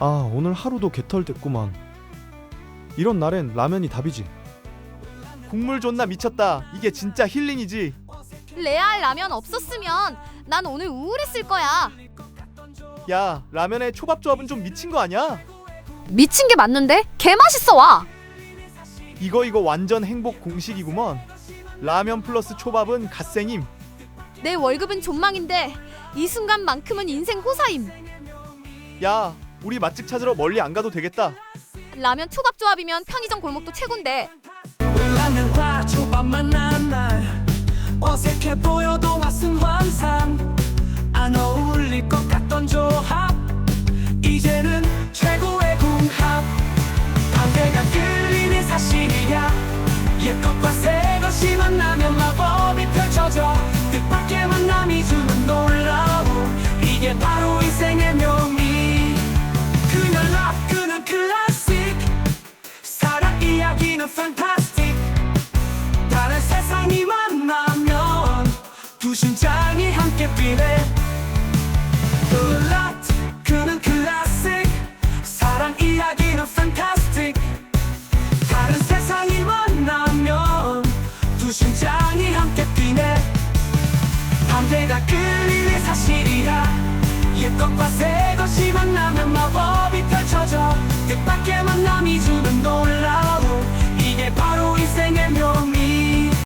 아 오늘 하루도 개털됐구만 이런 날엔 라면이 답이지 국물 존나 미쳤다 이게 진짜 힐링이지 레알 라면 없었으면 난 오늘 우울했을 거야. 야 라면의 초밥 조합은 좀 미친 거 아니야? 미친 게 맞는데? 개 맛있어 와. 이거 이거 완전 행복 공식이구먼 라면 플러스 초밥은 갓생임 내 월급은 존망인데 이 순간만큼은 인생 호사임. 야 우리 맛집 찾으러 멀리 안 가도 되겠다. 라면 초밥 조합이면 편의점 골목도 최고인데. 라면과 초밥 만 난 날. 어색해 보여도 맛은 환상. 안 어울릴 것 같던 조합. 이제는 최고의 궁합. 반대가 끌리는 사실이야. 옛것과 새것이 만나면 마법이 펼쳐져. 뜻밖의 만남이 주는 놀라움. 이게 바로 fantastic. 다른 세상이 만나면 두 심장이 함께 뛰네. 블랏 그는 클래식 사랑 이야기는 fantastic. 다른 세상이 만나면 두 심장이 함께 뛰네. 반대가 끌리는 사실이야 옛것과 새것이 만나면 마법이 펼쳐져 뜻밖의 만남이 주는